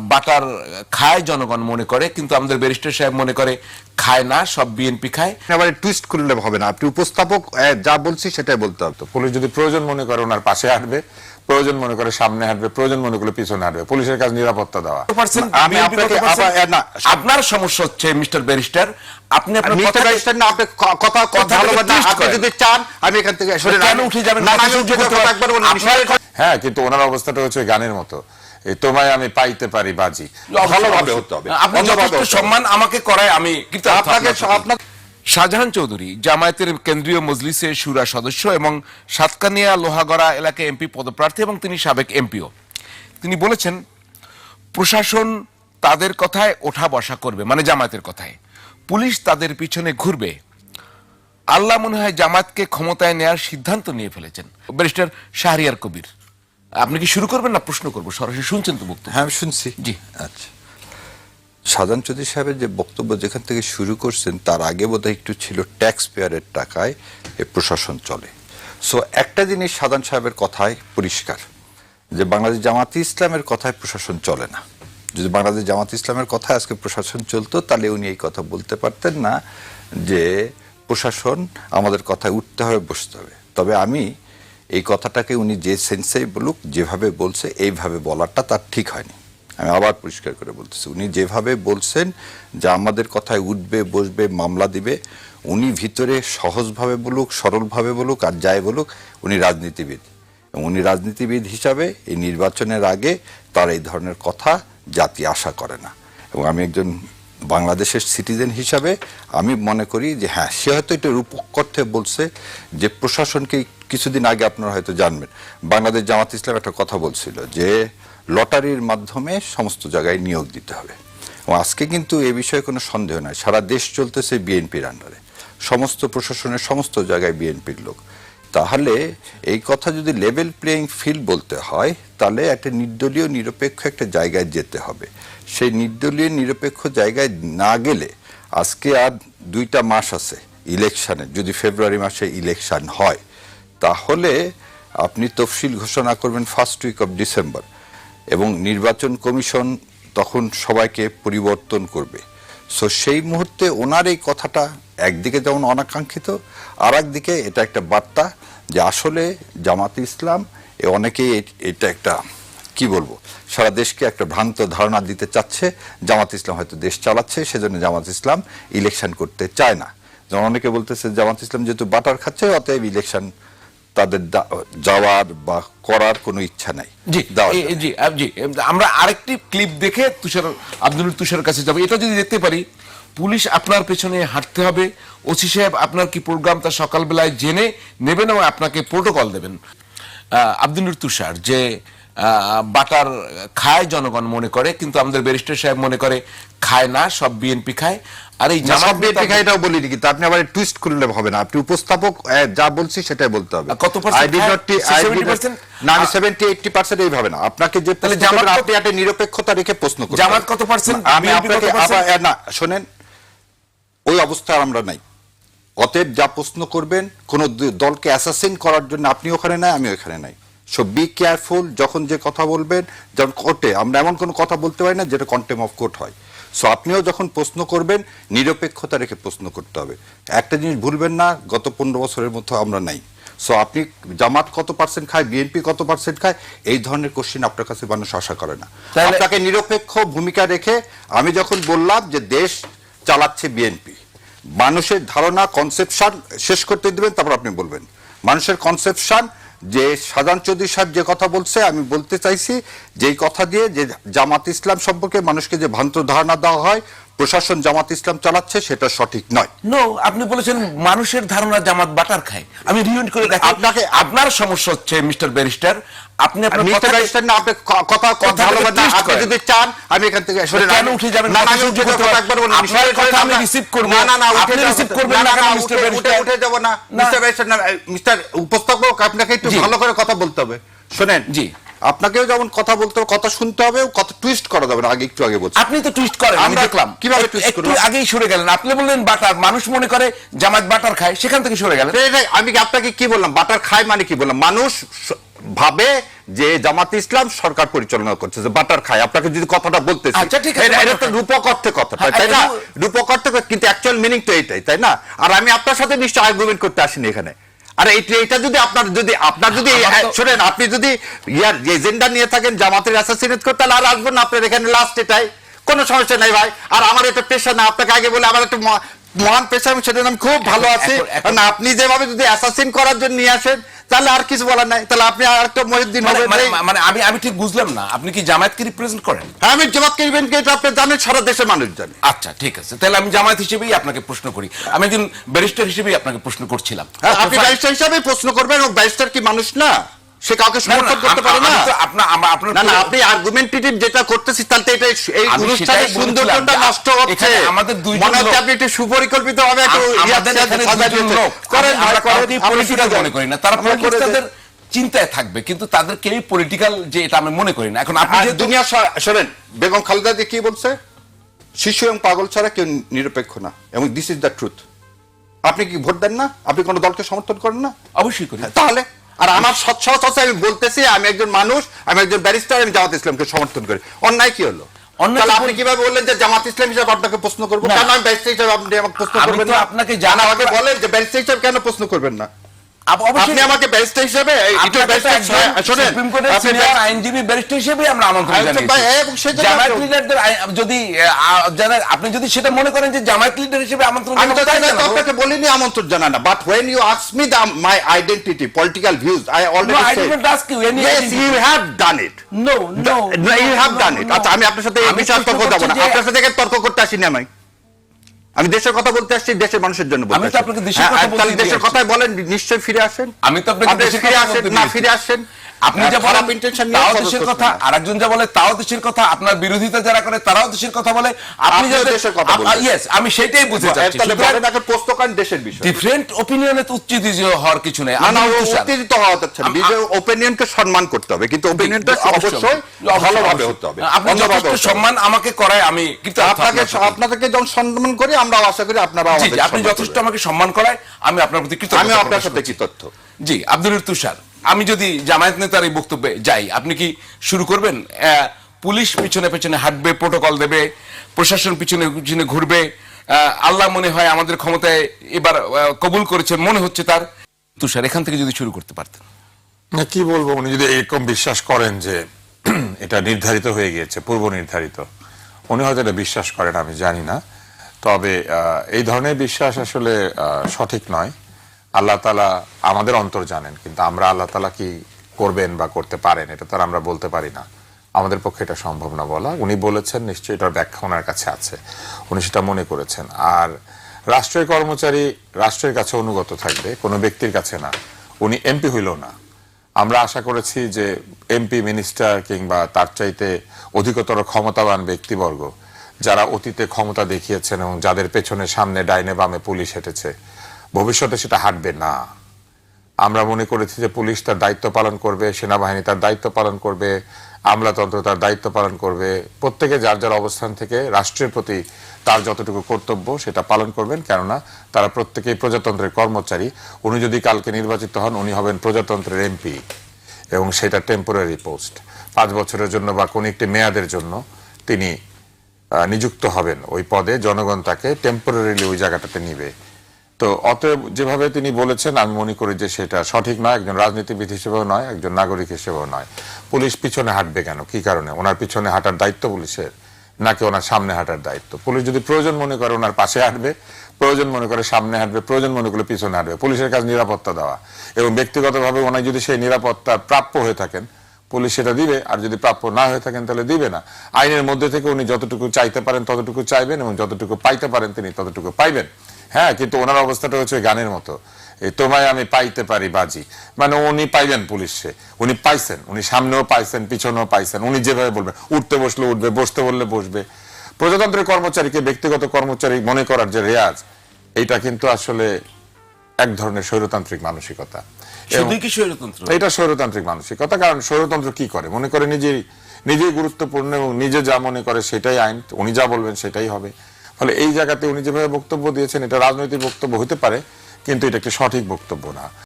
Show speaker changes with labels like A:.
A: Butter খায় জনগণ মনে করে কিন্তু আমাদের ব্যারিস্টার সাহেব মনে করে খায় না সব বিএনপি খায়।
B: এবারে টুইস্ট করলে হবে না। আপনি উপস্থাপক যা বলছি সেটাই বলতে হবে
C: পুলিশ যদি প্রয়োজন মনে করে ওনার পাশে হাঁটবে প্রয়োজন মনে করে সামনে হাঁটবে প্রয়োজন মনে করে পিছনে হাঁটবে পুলিশের কাজ নিরাপত্তা দেওয়া।
B: আমি আপনাকে না,
A: আপনার সমস্যা হচ্ছে মিস্টার ব্যারিস্টার আপনি আপনার
B: মিস্টার ব্যারিস্টার না আপনি কথা কথা ভালো না। আপনি যদি চান আমি এখান থেকে
A: কেন
B: আমি-
A: উঠে যাবেন?
B: না না, আমি উঠে কথা একবার বলুন
C: হ্যাঁ কিন্তু ওনার অবস্থাটা হচ্ছে গানের মতো। তোমায় আমি পাইতে পারি বাজি।
B: ভালোভাবে হতে হবে।
A: আপনি যথেষ্ট সম্মান আমাকে করায় আমি কিন্তু
B: আপনাকে আপনার
A: শাহজাহান চৌধুরী জামায়াতের কেন্দ্রীয় মজলিসের সুরা সদস্য এবং সাতকানিয়া লোহাগড়া এলাকায় এমপি পদপ্রার্থী এবং তিনি সাবেক এমপিও। তিনি বলেছেন প্রশাসন তাদের কথায় ওঠা বসা করবে মানে জামায়াতের কথায়। পুলিশ তাদের পিছনে ঘুরবে। আল্লাহ মনে হয় জামাতকে ক্ষমতায় নেয়ার সিদ্ধান্ত নিয়ে ফেলেছেন। ব্যারিস্টার শাহরিয়ার কবির। আপনি কি শুরু করবেন না প্রশ্ন করব? সরাসরি শুনছেন তো বক্তব্য?
D: হ্যাঁ শুনছি।
A: জি।
D: আচ্ছা। সাজান চৌধুরী সাহেবের যে বক্তব্য যেখান থেকে শুরু করছেন তার আগে বোধহয় একটু ছিল ট্যাক্স পেয়ারের টাকায় এ প্রশাসন চলে। সো একটা জিনিস সাজান সাহেবের কথায় পরিষ্কার যে বাংলাদেশ জামাতি ইসলামের কথায় প্রশাসন চলে না। যদি বাংলাদেশ জামাত ইসলামের কথায় আজকে প্রশাসন চলতো তাহলে উনি এই কথা বলতে পারতেন না যে প্রশাসন আমাদের কথায় উঠতে হবে বসতে হবে। তবে আমি এই কথাটাকে উনি যে সেন্সেই বলুক, যেভাবে বলছে, এইভাবে বলাটা তার ঠিক হয়নি। আমি আবার পরিষ্কার করে বলতেছি, উনি যেভাবে বলছেন যে আমাদের কথায় উঠবে, বসবে, মামলা দিবে, উনি ভিতরে সহজভাবে বলুক, সরলভাবে বলুক, আর যাই বলুক, উনি রাজনীতিবিদ। উনি রাজনীতিবিদ হিসাবে এই নির্বাচনের আগে তার এই ধরনের কথা জাতি আশা করে না। এবং আমি একজন বাংলাদেশের সিটিজেন হিসাবে আমি মনে করি যে হ্যাঁ সে হয়তো এটা রূপকর্থে বলছে যে প্রশাসনকে কিছুদিন আগে আপনারা হয়তো জানবেন, বাংলাদেশ জামাত ইসলাম একটা কথা বলছিল যে লটারির মাধ্যমে সমস্ত জায়গায় নিয়োগ দিতে হবে। আজকে কিন্তু এ বিষয়ে কোনো সন্দেহ নাই। সারা দেশ চলতেছে বিএনপির আন্ডারে সমস্ত প্রশাসনের সমস্ত জায়গায় বিএনপির লোক। তাহলে এই কথা যদি লেভেল প্লেয়িং ফিল্ড বলতে হয়, তাহলে একটা নির্দলীয়, নিরপেক্ষ একটা জায়গায় যেতে হবে। সেই নির্দলীয়, নিরপেক্ষ জায়গায় না গেলে আজকে আর দুইটা মাস আছে ইলেকশানে যদি ফেব্রুয়ারি মাসে ইলেকশান হয় তাহলে আপনি তফসিল ঘোষণা করবেন ফার্স্ট উইক অফ ডিসেম্বর এবং নির্বাচন কমিশন তখন সবাইকে পরিবর্তন করবে। সো সেই মুহূর্তে ওনার এই কথাটা একদিকে যেমন অনাকাঙ্ক্ষিত আর একদিকে এটা একটা বার্তা যে আসলে জামাত ইসলাম এ অনেকেই এটা একটা, কি বলব, সারা দেশকে একটা ভ্রান্ত ধারণা দিতে চাচ্ছে। জামাত ইসলাম হয়তো দেশ চালাচ্ছে, সেজন্য জামাত ইসলাম ইলেকশন করতে চায় না। যেমন অনেকে বলতেছে, জামাত ইসলাম যেহেতু বাটার খাচ্ছে, অতএব ইলেকশন তাদের যাওয়ার বা করার কোনো ইচ্ছা নাই।
A: জি জি জি আমরা আরেকটি ক্লিপ দেখে তুষার আব্দুল তুষার কাছে যাব। এটা যদি দেখতে পারি পুলিশ আপনার পেছনে হাঁটতে হবে। ওসি সাহেব আপনার কি প্রোগ্রাম তা সকালবেলায় জেনে নেবেন এবং আপনাকে প্রোটোকল দেবেন? আহ, আব্দুল তুষার যে বাটার খায় জনগণ মনে করে কিন্তু আমাদের ব্যারিস্টার সাহেব মনে করে খায় না সব বিএনপি খায়। আর এই জামাত
B: বিএনপি এটাও বলিনি কিন্তু আপনি আবার টুইস্ট করলে হবে না। আপনি উপস্থাপক যা বলছি সেটাই বলতে হবে।
A: কত percent
B: I did
A: খায়?
B: not t- I did not-
A: 70%
B: না আমি সেভেন্টি এইটটি পার্সেন্ট এইভাবে না। আপনাকে যে
A: তাহলে জামাত
B: আপনি একটা নিরপেক্ষতা রেখে প্রশ্ন করবেন
A: জামাত কত percent?
B: আমি আপনাকে আবার না শোনেন ওই অবস্থায় আমরা নাই। অতএব যা প্রশ্ন করবেন কোন দলকে অ্যাসাসিন করার জন্য আপনি ওখানে নাই আমি ওখানে নাই। সো বি কেয়ারফুল যখন যে কথা বলবেন যেমন কোর্টে আমরা এমন কোনো কথা বলতে পারি না যেটা কন্টেম অফ কোর্ট হয়। সো আপনিও যখন প্রশ্ন করবেন নিরপেক্ষতা রেখে প্রশ্ন করতে হবে। একটা জিনিস ভুলবেন না গত পনেরো বছরের মতো আমরা নাই। সো আপনি জামাত কত পার্সেন্ট খায় বিএনপি কত পার্সেন্ট খায় এই ধরনের কোশ্চেন আপনার কাছে মানুষ আশা করে না। আপনাকে নিরপেক্ষ ভূমিকা রেখে আমি যখন বললাম যে দেশ চালাচ্ছে বিএনপি মানুষের ধারণা কনসেপশন শেষ করতে দিবেন তারপর আপনি বলবেন। মানুষের কনসেপশন যে সাজান চৌধুরী সাহেব যে কথা বলছে, আমি বলতে চাইছি, যেই কথা দিয়ে যে জামাত ইসলাম সম্পর্কে মানুষকে যে ভ্রান্ত ধারণা দেওয়া হয় প্রশাসন জামাত ইসলাম চালাচ্ছে সেটা সঠিক নয়।
A: নো আপনি বলেছেন মানুষের ধারণা জামাত বাটার খায়। আমি রিউন্ড করে দেখি।
B: আপনাকে-
A: আপনার সমস্যা হচ্ছে মিস্টার ব্যারিস্টার আপনি আপনার
B: মিস্টার ব্যারিস্টার না আপনি কথা কথা ভালো না আপনি যদি চান আমি এখান থেকে শুনেন
A: কেন উঠে যাবেন?
B: না না, আমি উঠে যাব একবার বলুন
A: আপনার কথা আমি receive করব।
B: না না না
A: আপনি
B: যাবো-
A: করবেন
B: না
A: না
B: না না
A: মিস্টার ব্যারিস্টার?
B: উঠে যাব না। মিস্টার ব্যারিস্টার না মিস্টার উপস্থাপক আপনাকে একটু ভালো করে কথা বলতে হবে। শুনেন
A: জি।
B: আপনাকেও যেমন কথা বলতে হবে কথা শুনতে হবে কথা টুইস্ট করা যাবে আগে একটু আগে বলছি।
A: আপনি তো টুইস্ট করেন আমি দেখলাম।
B: কীভাবে twist
A: একটু আগেই সরে গেলেন। আপনি বললেন বাটার মানুষ মনে করে জামাত বাটার খায় সেখান থেকে সরে গেলেন।
B: আমি কি আপনাকে কি বললাম? বাটার খায় মানে কি বললাম? মানুষ ভাবে যে জামাত ইসলাম সরকার পরিচালনা করছে যে বাটার খায়। আপনাকে যদি কথাটা বলতেছি
A: আচ্ছা, ঠিক আছে,
B: এটা- তো রূপক অর্থে কথাটা
A: হ্যাঁ,
B: তাই না? রূপক অর্থে কিন্তু অ্যাকচুয়াল মিনিং তো এইটাই তাই না? আর আমি আপনার সাথে নিশ্চয় আর্গুমেন্ট করতে আসিনি এখানে। আর এটা যদি আপনার যদি আপনার যদি শোনেন আপনি যদি ইয়ার এজেন্ডা নিয়ে থাকেন জামাতের অ্যাসাসিনেট করতে তাহলে আর আসবেন না আপনার এখানে লাস্ট এটাই। কোনো সমস্যা নাই ভাই। আর আমার এটা পেশা না আপনাকে আগে বলে আমার একটা মহান পেশা আমি সেটা নাম খুব ভালো আছি। আপনি যেভাবে যদি অ্যাসাসিন করার জন্য নিয়ে আসেন তাহলে আর কিছু বলার নাই। তাহলে আপনি আর একটা মহিউদ্দিন
A: মানে মানে- মানে আমি আমি ঠিক বুঝলাম না। আপনি কি জামায়াতকে রিপ্রেজেন্ট করেন?
B: হ্যাঁ, আমি জামাতকে ইভেন্টকে এটা আপনি জানেন সারা দেশের মানুষ জানে।
A: আচ্ছা ঠিক আছে। তাহলে আমি জামায়াত হিসেবেই আপনাকে প্রশ্ন করি। আমি একজন ব্যারিস্টার হিসেবেই আপনাকে প্রশ্ন করছিলাম।
B: হ্যাঁ, আপনি
A: আচ্ছা.
B: ব্যারিস্টার হিসাবে প্রশ্ন করবেন এবং ব্যারিস্টার কি মানুষ না? সে কাউকে সমর্থন করতে পারে না।
A: আপনার আপনার
B: না আপনি আর্গুমেন্টেটিভ যেটা করতেছি এটা এই অনুষ্ঠানের সৌন্দর্যটা নষ্ট হচ্ছে।
A: আমাদের দুইজন
B: মনে হচ্ছে আপনি একটু সুপরিকল্পিত ভাবে একটু করেন
A: আমরা পলিটিক্যাল মনে করি না। তারা চিন্তায় থাকবে কিন্তু তাদের কেউই পলিটিক্যাল যে এটা আমি মনে করি না। এখন আপনি
B: দুনিয়া শোনেন বেগম খালেদা যে কি বলছে? শিশু এবং পাগল ছাড়া কেউ নিরপেক্ষ না এবং দিস ইজ দ্য ট্রুথ আপনি কি ভোট দেন না? আপনি কোনো দলকে সমর্থন করেন না?
A: অবশ্যই করি।
B: তাহলে? আর আমার সচ্ছলতা আমি বলতেছি আমি একজন মানুষ আমি একজন ব্যারিস্টার আমি জামাত ইসলামকে সমর্থন করি। অন্যায় কি হলো? আপনি কীভাবে বললেন যে জামাত ইসলাম হিসাবে আপনাকে প্রশ্ন করব? কেন আমি ব্যারিস্টার হিসাবে আপনি আমাকে প্রশ্ন করবেন না?
A: আপনাকে
B: জানা
A: হবে
B: আমাকে বলেন যে ব্যারিস্টার হিসাবে কেন প্রশ্ন করবেন না? আপনি আমাকে ব্যারিস্টার হিসাবে শোনেন
A: সিনিয়র আইনজীবী ব্যারিস্টার হিসেবেই আমরা আমন্ত্রণ
B: আচ্ছা,
A: জানিয়েছি জামায়াত লিডারদের যদি আপনি যদি সেটা মনে করেন যে জামায়াত লিডার হিসেবে আমন্ত্রণ
B: আমি তো আপনাকে বলিনি আমন্ত্রণ জানানা but when you ask me the my identity political views i already
A: No, I
B: said
A: didn't ask you any
B: yes
A: identity.
B: you have done it
A: No, no,
B: No, you have
A: no,
B: done it.
A: no.
B: আচ্ছা আমি আপনার সাথে এই বিষয়ে তর্ক যাব না আপনার সাথে তর্ক করতে আসিনি আমি আমি দেশের কথা বলতে আসছি দেশের মানুষের জন্য বলতে
A: আমি তো। আপনাকে দেশের
B: হ্যাঁ,
A: কথা
B: দেশের কথাই বলেন নিশ্চয়ই ফিরে আসেন।
A: আমি তো আপনাকে
B: আপনি
A: দেশের
B: ফিরে আসেন না ফিরে আসেন।
A: আপনি যা বলেন তাও দেশের কথা
B: না।
A: আর একজন যা বলে তাও দেশের কথা আপনার বিরোধিতা যারা করে তারাও দেশের কথা বলে। আপনি যাদের-
B: দেশের কথা বলবেন।
A: yes, আমি সেটাই বুঝে যাচ্ছি
B: তাহলে বলেন এখন করেন দেশের বিষয়।
A: ডিফারেন্ট ওপিনিয়নে তো উচ্চিত হওয়ার কিছু নেই।
B: না
A: আমি
B: উত্তেজিত হওয়া যাচ্ছে না। নিজের ওপিনিয়নকে সম্মান করতে হবে কিন্তু ওপিনিয়নটা
A: অবশ্যই,
B: ভালোভাবে হতে হবে।
A: আপনি যথেষ্ট সম্মান আমাকে করায় আমি কিন্তু
B: আপনাকে আপনাদেরকে যখন সম্মান করি আমরা আশা করি আপনারা আমাদের
A: আপনি যথেষ্ট আমাকে সম্মান করায় আমি আপনার প্রতি কৃতজ্ঞতা
B: আমিও আপনার সাথে
A: করছি।
B: কি তথ্য
A: জি আব্দুল তুষার। আমি যদি জামায়াত নেতার এই বক্তব্যে যাই, আপনি কি শুরু করবেন? পুলিশ পিছনে পিছনে হাঁটবে প্রোটোকল দেবে, প্রশাসন পিছনে পিছনে ঘুরবে আল্লাহ মনে হয় আমাদের ক্ষমতায় এবার কবুল করেছেন মনে হচ্ছে তার। তুষার এখান থেকে যদি শুরু করতে পারতেন।
C: না, কি বলব, উনি যদি এরকম বিশ্বাস করেন যে এটা নির্ধারিত হয়ে গিয়েছে, পূর্ব নির্ধারিত, উনি হয়তো এটা বিশ্বাস করেন, আমি জানি না। তবে এই ধরনের বিশ্বাস আসলে সঠিক নয়। আল্লাহ তালা আমাদের অন্তর জানেন, কিন্তু আমরা আল্লাহ তালা কি করবেন বা করতে পারেন, এটা তো আমরা বলতে পারি না। আমাদের পক্ষে এটা সম্ভব না বলা। উনি বলেছেন, নিশ্চয়ই এটার ব্যাখ্যা ওনার কাছে আছে। উনি সেটা মনে করেছেন। আর রাষ্ট্রের কর্মচারী রাষ্ট্রের কাছে অনুগত থাকবে, কোনো ব্যক্তির কাছে না। উনি এমপি হইল না। আমরা আশা করেছি যে এমপি, মিনিস্টার কিংবা তার চাইতে অধিকতর ক্ষমতাবান ব্যক্তিবর্গ, যারা অতীতে ক্ষমতা দেখিয়েছেন এবং যাদের পেছনে সামনে ডাইনে বামে পুলিশ হেঁটেছে ভবিষ্যতে সেটা হাঁটবে না। আমরা মনে করেছি যে পুলিশ তার দায়িত্ব পালন করবে, সেনাবাহিনী তার দায়িত্ব পালন করবে, আমলাতন্ত্র তার দায়িত্ব পালন করবে। প্রত্যেকে যার যার অবস্থান থেকে রাষ্ট্রের প্রতি তার যতটুকু কর্তব্য সেটা পালন করবেন, কেননা তারা প্রত্যেকেই প্রজাতন্ত্রের কর্মচারী। উনি যদি কালকে নির্বাচিত হন, উনি হবেন প্রজাতন্ত্রের এমপি এবং সেটা টেম্পোরারি পোস্ট পাঁচ বছরের জন্য বা কোন একটি মেয়াদের জন্য তিনি নিযুক্ত হবেন। ওই পদে জনগণ তাকে টেম্পোরারিলি ওই জায়গাটাতে নিবে। তো অতএব যেভাবে তিনি বলেছেন, আমি মনে করি যে সেটা সঠিক নয়। একজন রাজনীতিবিদ হিসেবেও নয়, একজন নাগরিক হিসেবেও নয়। পুলিশ পিছনে হাঁটবে কেন? কি কারণে? ওনার পিছনে হাঁটার দায়িত্ব পুলিশের, নাকি ওনার সামনে হাঁটার দায়িত্ব? পুলিশ যদি প্রয়োজন মনে করে ওনার পাশে হাঁটবে, প্রয়োজন মনে করে সামনে হাঁটবে, প্রয়োজন মনে করে পিছনে হাঁটবে, পুলিশের কাজ নিরাপত্তা দেওয়া। এবং ব্যক্তিগতভাবে ওনার যদি সেই নিরাপত্তার প্রাপ্য হয়ে থাকেন, পুলিশ সেটা দিবে, আর যদি প্রাপ্য না হয়ে থাকেন তাহলে দিবে না। আইনের মধ্যে থেকে উনি যতটুকু চাইতে পারেন ততটুকু চাইবেন, এবং যতটুকু পাইতে পারেন তিনি ততটুকু পাইবেন। হ্যাঁ কিন্তু ওনার অবস্থাটা হচ্ছে গানের মতো। তোমায় আমি পাইতে পারি বাজি। মানে উনি পাইবেন পুলিশে। উনি পাইছেন উনি সামনেও পাইছেন পিছনেও পাইছেন। উনি যেভাবে বলবেন উঠতে বসলে উঠবে বসতে বললে বসবে। প্রজাতন্ত্রের কর্মচারীকে ব্যক্তিগত কর্মচারী মনে করার যে রেয়াজ এইটা কিন্তু আসলে এক ধরনের স্বৈরতান্ত্রিক মানসিকতা। এটা স্বৈরতান্ত্রিক মানসিকতা কারণ স্বৈরতন্ত্র কি করে? মনে করে নিজেই নিজেই গুরুত্বপূর্ণ এবং নিজে যা মনে করে সেটাই আইন উনি যা বলবেন সেটাই হবে। ফলে এই জায়গাতে উনি যেভাবে বক্তব্য দিয়েছেন, এটা রাজনৈতিক বক্তব্য হতে পারে, কিন্তু এটা একটি সঠিক বক্তব্য না।